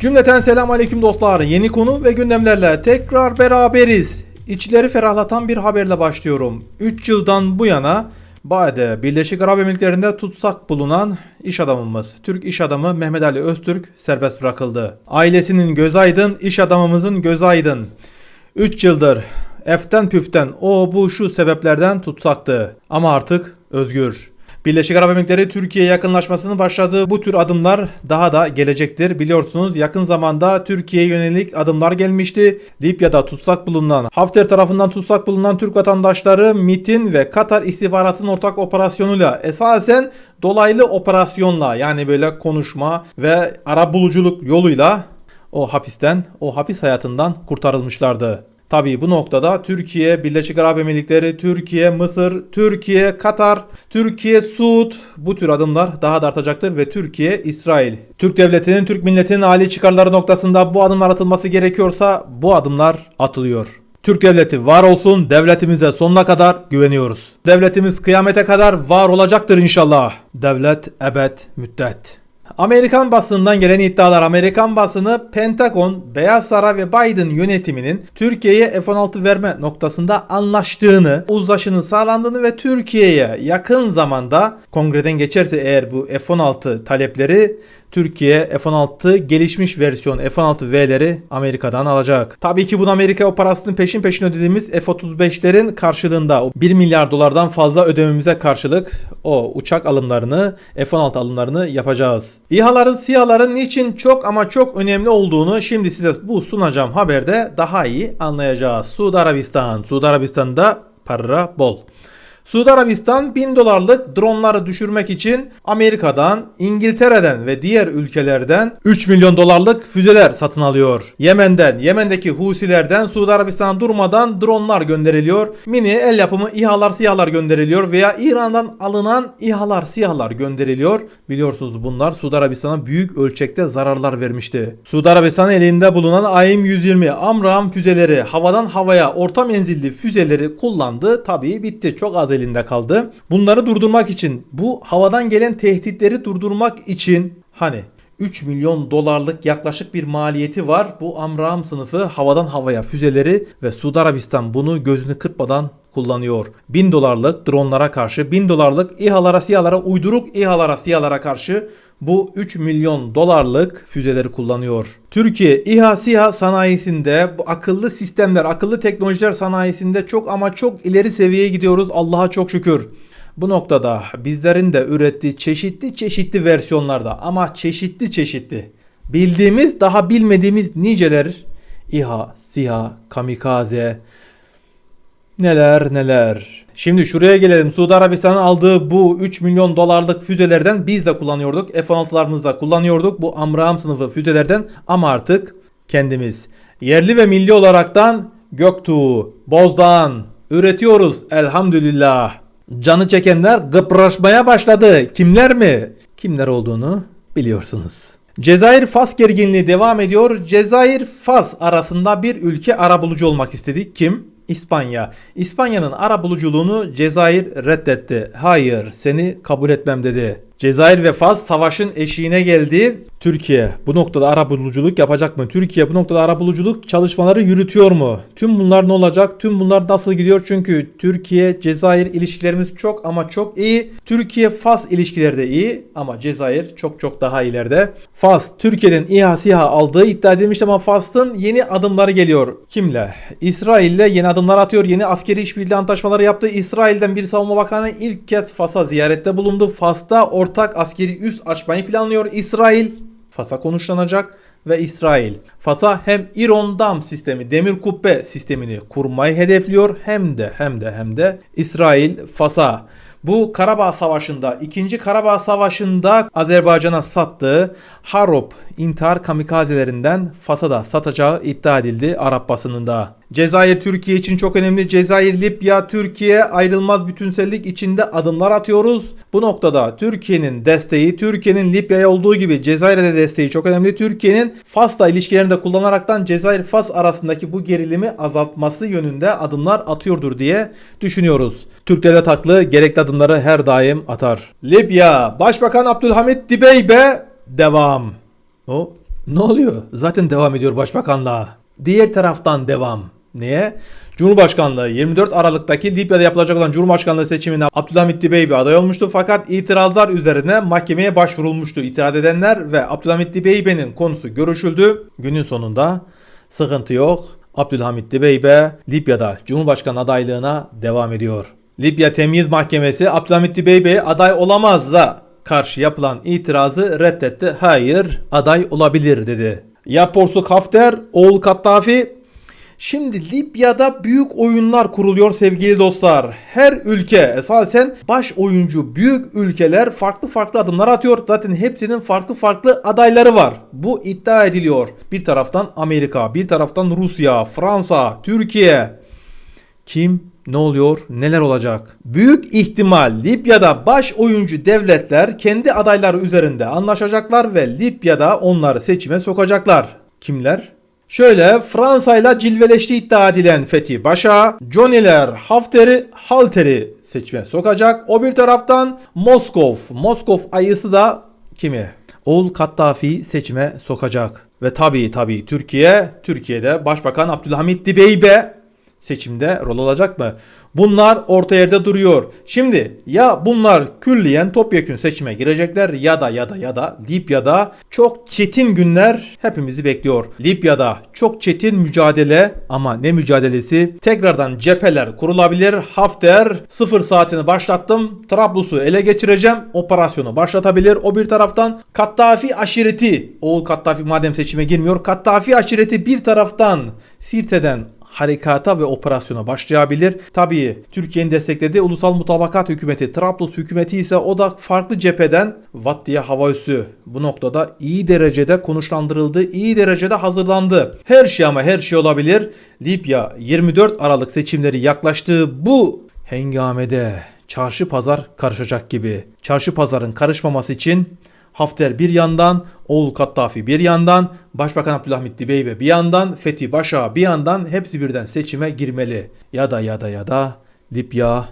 Cümleten selam aleyküm dostlar. Yeni konu ve gündemlerle tekrar beraberiz. İçleri ferahlatan bir haberle başlıyorum. 3 yıldan bu yana Bade Birleşik Arap Emirlikleri'nde tutsak bulunan iş adamımız, Türk iş adamı Mehmet Ali Öztürk serbest bırakıldı. Ailesinin göz aydın, iş adamımızın göz aydın. 3 yıldır eften püften o bu şu sebeplerden tutsaktı. Ama artık özgür. Birleşik Arap Emirlikleri Türkiye'ye yakınlaşmasının başladığı bu tür adımlar daha da gelecektir. Biliyorsunuz yakın zamanda Türkiye'ye yönelik adımlar gelmişti. Libya'da tutsak bulunan, Hafter tarafından tutsak bulunan Türk vatandaşları MIT'in ve Katar istihbaratının ortak operasyonuyla esasen dolaylı operasyonla yani böyle konuşma ve ara buluculuk yoluyla o hapisten, o hapis hayatından kurtarılmışlardı. Tabii bu noktada Türkiye, Birleşik Arap Emirlikleri, Türkiye, Mısır, Türkiye, Katar, Türkiye, Suud bu tür adımlar daha da artacaktır ve Türkiye, İsrail. Türk devletinin, Türk milletinin âli çıkarları noktasında bu adımlar atılması gerekiyorsa bu adımlar atılıyor. Türk devleti var olsun, devletimize sonuna kadar güveniyoruz. Devletimiz kıyamete kadar var olacaktır inşallah. Devlet ebed müddet. Amerikan basından gelen iddialar Amerikan basını Pentagon, Beyaz Saray ve Biden yönetiminin Türkiye'ye F-16 verme noktasında anlaştığını, uzlaşının sağlandığını ve Türkiye'ye yakın zamanda kongreden geçerse eğer bu F-16 talepleri Türkiye F-16 gelişmiş versiyon F-16V'leri Amerika'dan alacak. Tabii ki bunu Amerika o parasını peşin peşin ödediğimiz F-35'lerin karşılığında o 1 milyar dolardan fazla ödememize karşılık o uçak alımlarını F-16 alımlarını yapacağız. İHA'ların SİHA'ların niçin çok ama çok önemli olduğunu şimdi size bu sunacağım haberde daha iyi anlayacağız. Suudi Arabistan. Suudi Arabistan'da para bol. Suudi Arabistan 1000 dolarlık dronları düşürmek için Amerika'dan, İngiltere'den ve diğer ülkelerden 3 milyon dolarlık füzeler satın alıyor. Yemen'den, Yemen'deki Husilerden Suudi Arabistan'a durmadan dronlar gönderiliyor. Mini el yapımı İHA'lar, SİHA'lar gönderiliyor veya İran'dan alınan İHA'lar, SİHA'lar gönderiliyor. Biliyorsunuz bunlar Suudi Arabistan'a büyük ölçekte zararlar vermişti. Suudi Arabistan elinde bulunan AIM-120 Amram füzeleri havadan havaya orta menzilli füzeleri kullandı. Tabii bitti. Çok az elinde kaldı. Bunları durdurmak için bu havadan gelen tehditleri durdurmak için hani 3 milyon dolarlık yaklaşık bir maliyeti var. Bu Amram sınıfı havadan havaya füzeleri ve Suudi Arabistan bunu gözünü kırpmadan kullanıyor. 1000 dolarlık dronlara karşı 1000 dolarlık İHA'lara SİHA'lara uyduruk İHA'lara SİHA'lara karşı bu 3 milyon dolarlık füzeleri kullanıyor. Türkiye İHA SİHA sanayisinde bu akıllı sistemler, akıllı teknolojiler sanayisinde çok ama çok ileri seviyeye gidiyoruz. Allah'a çok şükür. Bu noktada bizlerin de ürettiği çeşitli çeşitli versiyonlarda ama çeşitli çeşitli bildiğimiz daha bilmediğimiz niceler İHA, SİHA, Kamikaze neler neler. Şimdi şuraya gelelim. Suudi Arabistan'ın aldığı bu 3 milyon dolarlık füzelerden biz de kullanıyorduk. F-16'larımızı da kullanıyorduk. Bu Amram sınıfı füzelerden ama artık kendimiz yerli ve milli olaraktan Göktuğ, Bozdağ üretiyoruz elhamdülillah. Canı çekenler gıpraşmaya başladı. Kimler mi? Kimler olduğunu biliyorsunuz. Cezayir Fas gerginliği devam ediyor. Cezayir Fas arasında bir ülke arabulucu olmak istedik. Kim? İspanya. İspanya'nın arabuluculuğunu Cezayir reddetti. Hayır, seni kabul etmem dedi. Cezayir ve Fas savaşın eşiğine geldi. Türkiye bu noktada arabuluculuk yapacak mı? Türkiye bu noktada arabuluculuk çalışmaları yürütüyor mu? Tüm bunlar ne olacak? Tüm bunlar nasıl gidiyor? Çünkü Türkiye Cezayir ilişkilerimiz çok ama çok iyi. Türkiye Fas ilişkileri de iyi ama Cezayir çok çok daha ileride. Fas Türkiye'den İHA SİHA aldığı iddia edilmiş ama Fas'ın yeni adımları geliyor. Kimle? İsrail'le yeni adımlar atıyor. Yeni askeri işbirliği antlaşmaları yaptı. İsrail'den bir savunma bakanı ilk kez Fas'a ziyarette bulundu. Fas'ta ortak askeri üs açmayı planlıyor İsrail. Fas'a konuşlanacak ve İsrail. Fas'a hem Iron Dam sistemi, demir kubbe sistemini kurmayı hedefliyor hem de hem de hem de İsrail Fas'a bu Karabağ Savaşı'nda, 2. Karabağ Savaşı'nda Azerbaycan'a sattığı Harop intihar kamikazelerinden Fas'a da satacağı iddia edildi Arap basınında. Cezayir Türkiye için çok önemli. Cezayir, Libya, Türkiye ayrılmaz bütünsellik içinde adımlar atıyoruz. Bu noktada Türkiye'nin desteği, Türkiye'nin Libya'ya olduğu gibi Cezayir'e de desteği çok önemli. Türkiye'nin Fas'la ilişkilerini de kullanaraktan Cezayir-Fas arasındaki bu gerilimi azaltması yönünde adımlar atıyordur diye düşünüyoruz. Türk devlet haklı gerekli adımları her daim atar. Libya Başbakan Abdülhamit Dibeybe devam. O Ne oluyor? Zaten devam ediyor başbakanlığa. Diğer taraftan devam. Niye? Cumhurbaşkanlığı 24 Aralık'taki Libya'da yapılacak olan Cumhurbaşkanlığı seçiminde Abdülhamit Dibeybe aday olmuştu fakat itirazlar üzerine mahkemeye başvurulmuştu. İtiraz edenler ve Abdülhamit Dibeybe'nin konusu görüşüldü. Günün sonunda sıkıntı yok. Abdülhamit Dibeybe Libya'da Cumhurbaşkanı adaylığına devam ediyor. Libya Temyiz Mahkemesi Abdülhamit Dibeybe aday olamaz da karşı yapılan itirazı reddetti. Hayır aday olabilir dedi. Ya Porsuk Hafter, oğul Kattafi Şimdi Libya'da büyük oyunlar kuruluyor sevgili dostlar. Her ülke esasen baş oyuncu büyük ülkeler farklı farklı adımlar atıyor. Zaten hepsinin farklı farklı adayları var. Bu iddia ediliyor. Bir taraftan Amerika, bir taraftan Rusya, Fransa, Türkiye. Kim ne oluyor? Neler olacak? Büyük ihtimal Libya'da baş oyuncu devletler kendi adayları üzerinde anlaşacaklar ve Libya'da onları seçime sokacaklar. Kimler? Şöyle Fransa ile cilveleştiği iddia edilen Fethi Başa, Johnny'ler Hafter'i Halter'i seçime sokacak. O bir taraftan Moskov, Moskov ayısı da kimi? Oğul Kattafi seçime sokacak. Ve tabii tabii Türkiye, Türkiye'de Başbakan Abdülhamit Dibeybe seçimde rol alacak mı? Bunlar orta yerde duruyor. Şimdi ya bunlar külliyen topyekün seçime girecekler ya da ya da ya da Libya'da çok çetin günler hepimizi bekliyor. Libya'da çok çetin mücadele ama ne mücadelesi? Tekrardan cepheler kurulabilir. Hafter sıfır saatini başlattım. Trablus'u ele geçireceğim. Operasyonu başlatabilir. O bir taraftan Kattafi aşireti. Oğul Kattafi madem seçime girmiyor. Kattafi aşireti bir taraftan Sirte'den harekata ve operasyona başlayabilir. Tabii Türkiye'nin desteklediği Ulusal Mutabakat Hükümeti, Trablus hükümeti ise o da farklı cepheden Vat diye hava üssü bu noktada iyi derecede konuşlandırıldı, iyi derecede hazırlandı. Her şey ama her şey olabilir. Libya 24 Aralık seçimleri yaklaştığı bu hengamede çarşı pazar karışacak gibi. Çarşı pazarın karışmaması için Hafter bir yandan, oğul Kattafi bir yandan, Başbakan Abdülhamit Dibeybe bir yandan, Fethi Başa bir yandan hepsi birden seçime girmeli. Ya da ya da ya da Libya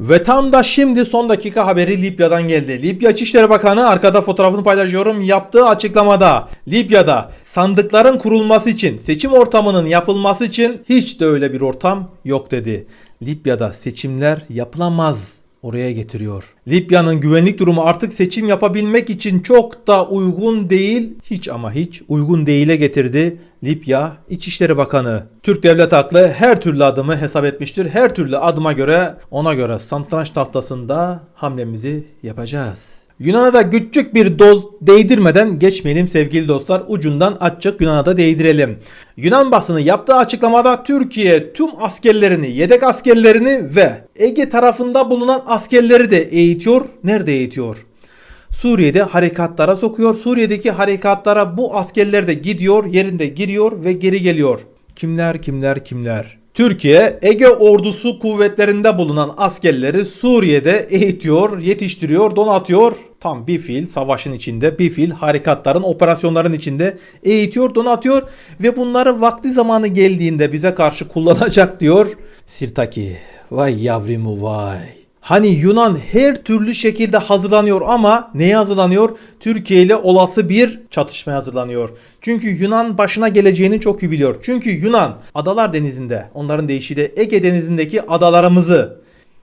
ve tam da şimdi son dakika haberi Libya'dan geldi. Libya İçişleri Bakanı arkada fotoğrafını paylaşıyorum yaptığı açıklamada Libya'da sandıkların kurulması için seçim ortamının yapılması için hiç de öyle bir ortam yok dedi. Libya'da seçimler yapılamaz oraya getiriyor. Libya'nın güvenlik durumu artık seçim yapabilmek için çok da uygun değil, hiç ama hiç uygun değile getirdi. Libya İçişleri Bakanı. Türk devlet aklı her türlü adımı hesap etmiştir. Her türlü adıma göre ona göre satranç tahtasında hamlemizi yapacağız. Yunan'a da küçük bir doz değdirmeden geçmeyelim sevgili dostlar. Ucundan açık Yunan'a da değdirelim. Yunan basını yaptığı açıklamada Türkiye tüm askerlerini, yedek askerlerini ve Ege tarafında bulunan askerleri de eğitiyor. Nerede eğitiyor? Suriye'de harekatlara sokuyor. Suriye'deki harekatlara bu askerler de gidiyor, yerinde giriyor ve geri geliyor. Kimler kimler kimler? Türkiye Ege ordusu kuvvetlerinde bulunan askerleri Suriye'de eğitiyor, yetiştiriyor, donatıyor. Tam bir fil savaşın içinde, bir fil harekatların, operasyonların içinde eğitiyor, donatıyor ve bunları vakti zamanı geldiğinde bize karşı kullanacak diyor Sirtaki. Vay yavrimu vay. Hani Yunan her türlü şekilde hazırlanıyor ama neye hazırlanıyor? Türkiye ile olası bir çatışmaya hazırlanıyor. Çünkü Yunan başına geleceğini çok iyi biliyor. Çünkü Yunan Adalar Denizi'nde, onların deyişiyle Ege Denizi'ndeki adalarımızı,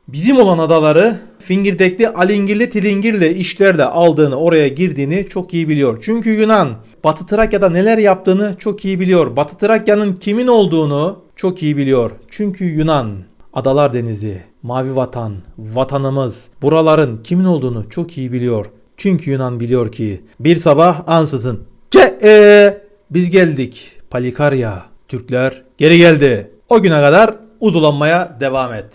bizim olan adaları fingirdekli, alingirli, tilingirli işlerle aldığını, oraya girdiğini çok iyi biliyor. Çünkü Yunan Batı Trakya'da neler yaptığını çok iyi biliyor. Batı Trakya'nın kimin olduğunu çok iyi biliyor. Çünkü Yunan Adalar Denizi, Mavi Vatan, vatanımız, buraların kimin olduğunu çok iyi biliyor. Çünkü Yunan biliyor ki bir sabah ansızın ce e biz geldik. Palikarya, Türkler geri geldi. O güne kadar udulanmaya devam et.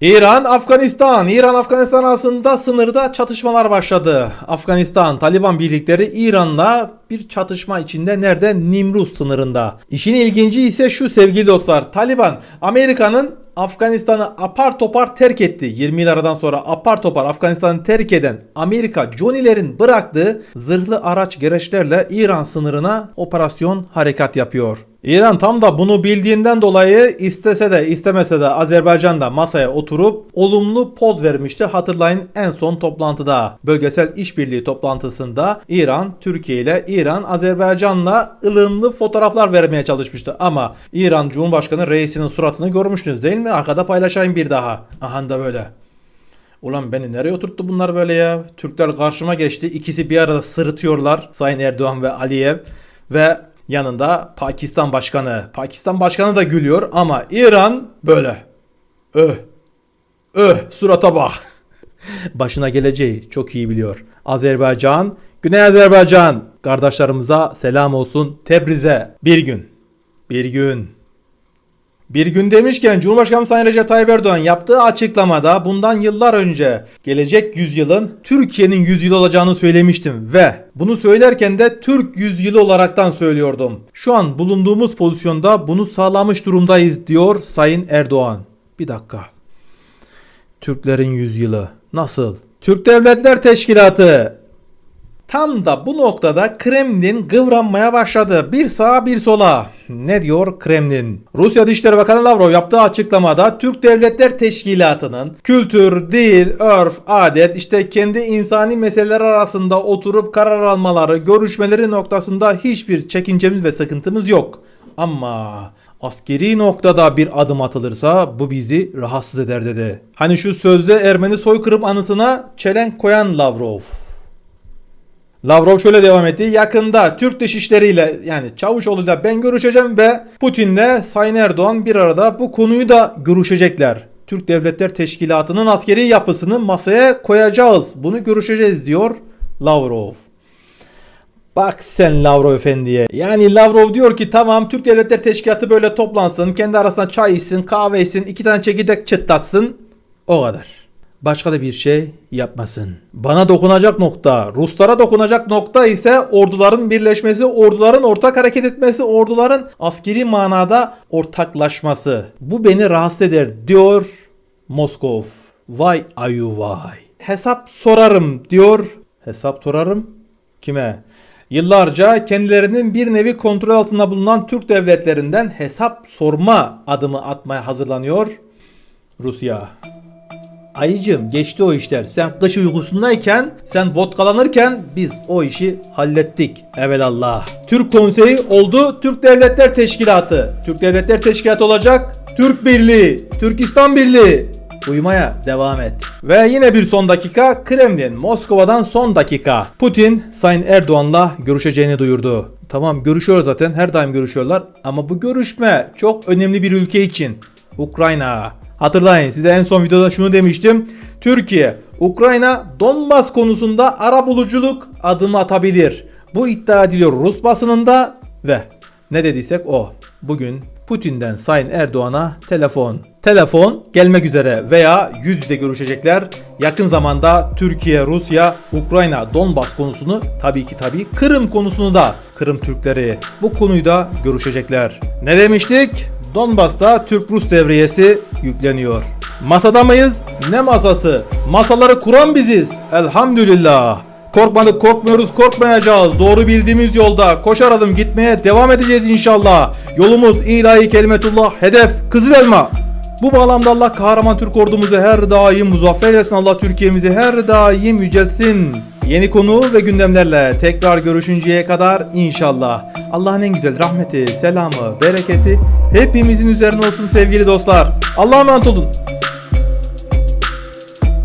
İran, Afganistan. İran, Afganistan arasında sınırda çatışmalar başladı. Afganistan, Taliban birlikleri İran'la bir çatışma içinde nerede? Nimruz sınırında. İşin ilginci ise şu sevgili dostlar. Taliban, Amerika'nın Afganistan'ı apar topar terk etti. 20 yıl aradan sonra apar topar Afganistan'ı terk eden Amerika Johnny'lerin bıraktığı zırhlı araç gereçlerle İran sınırına operasyon harekat yapıyor. İran tam da bunu bildiğinden dolayı istese de istemese de Azerbaycan'da masaya oturup olumlu poz vermişti. Hatırlayın en son toplantıda bölgesel işbirliği toplantısında İran Türkiye ile İran Azerbaycan'la ılımlı fotoğraflar vermeye çalışmıştı. Ama İran Cumhurbaşkanı reisinin suratını görmüştünüz değil mi? Arkada paylaşayım bir daha. Aha da böyle. Ulan beni nereye oturttu bunlar böyle ya? Türkler karşıma geçti. İkisi bir arada sırıtıyorlar. Sayın Erdoğan ve Aliyev. Ve yanında Pakistan Başkanı. Pakistan Başkanı da gülüyor ama İran böyle. Öh. Öh surata bak. Başına geleceği çok iyi biliyor. Azerbaycan, Güney Azerbaycan kardeşlerimize selam olsun. Tebriz'e bir gün. Bir gün. Bir gün demişken Cumhurbaşkanı Sayın Recep Tayyip Erdoğan yaptığı açıklamada bundan yıllar önce gelecek yüzyılın Türkiye'nin yüzyılı olacağını söylemiştim ve bunu söylerken de Türk yüzyılı olaraktan söylüyordum. Şu an bulunduğumuz pozisyonda bunu sağlamış durumdayız diyor Sayın Erdoğan. Bir dakika. Türklerin yüzyılı nasıl? Türk Devletler Teşkilatı Tam da bu noktada Kremlin kıvranmaya başladı. Bir sağa bir sola. Ne diyor Kremlin? Rusya Dışişleri Bakanı Lavrov yaptığı açıklamada Türk Devletler Teşkilatı'nın kültür, dil, örf, adet işte kendi insani meseleler arasında oturup karar almaları, görüşmeleri noktasında hiçbir çekincemiz ve sıkıntımız yok. Ama askeri noktada bir adım atılırsa bu bizi rahatsız eder dedi. Hani şu sözde Ermeni soykırım anıtına çelenk koyan Lavrov. Lavrov şöyle devam etti. Yakında Türk dışişleriyle yani Çavuşoğlu'yla ben görüşeceğim ve Putin'le Sayın Erdoğan bir arada bu konuyu da görüşecekler. Türk Devletler Teşkilatı'nın askeri yapısını masaya koyacağız. Bunu görüşeceğiz diyor Lavrov. Bak sen Lavrov efendiye. Yani Lavrov diyor ki tamam Türk Devletler Teşkilatı böyle toplansın. Kendi arasında çay içsin, kahve içsin, iki tane çekirdek çıtlatsın. O kadar. Başka da bir şey yapmasın. Bana dokunacak nokta, Ruslara dokunacak nokta ise orduların birleşmesi, orduların ortak hareket etmesi, orduların askeri manada ortaklaşması. Bu beni rahatsız eder diyor Moskov. Vay ayu vay. Hesap sorarım diyor. Hesap sorarım kime? Yıllarca kendilerinin bir nevi kontrol altında bulunan Türk devletlerinden hesap sorma adımı atmaya hazırlanıyor Rusya. Ayıcım geçti o işler. Sen kış uykusundayken, sen vodkalanırken biz o işi hallettik. Evelallah. Türk Konseyi oldu Türk Devletler Teşkilatı. Türk Devletler Teşkilatı olacak. Türk Birliği, Türkistan Birliği. Uyumaya devam et. Ve yine bir son dakika Kremlin Moskova'dan son dakika. Putin Sayın Erdoğan'la görüşeceğini duyurdu. Tamam görüşüyor zaten her daim görüşüyorlar ama bu görüşme çok önemli bir ülke için. Ukrayna. Hatırlayın size en son videoda şunu demiştim. Türkiye, Ukrayna Donbas konusunda ara buluculuk adımı atabilir. Bu iddia ediliyor Rus basınında ve ne dediysek o. Bugün Putin'den Sayın Erdoğan'a telefon. Telefon gelmek üzere veya yüz yüze görüşecekler. Yakın zamanda Türkiye, Rusya, Ukrayna, Donbas konusunu tabii ki tabii Kırım konusunu da Kırım Türkleri bu konuyu da görüşecekler. Ne demiştik? Donbas'ta Türk-Rus devriyesi yükleniyor. Masada mıyız? Ne masası? Masaları kuran biziz. Elhamdülillah. Korkmadık, korkmuyoruz, korkmayacağız. Doğru bildiğimiz yolda koşar adım gitmeye devam edeceğiz inşallah. Yolumuz ilahi kelimetullah, hedef Kızıl Elma. Bu bağlamda Allah kahraman Türk ordumuzu her daim muzaffer etsin. Allah Türkiye'mizi her daim yüceltsin. Yeni konu ve gündemlerle tekrar görüşünceye kadar inşallah. Allah'ın en güzel rahmeti, selamı, bereketi hepimizin üzerine olsun sevgili dostlar. Allah'a emanet olun.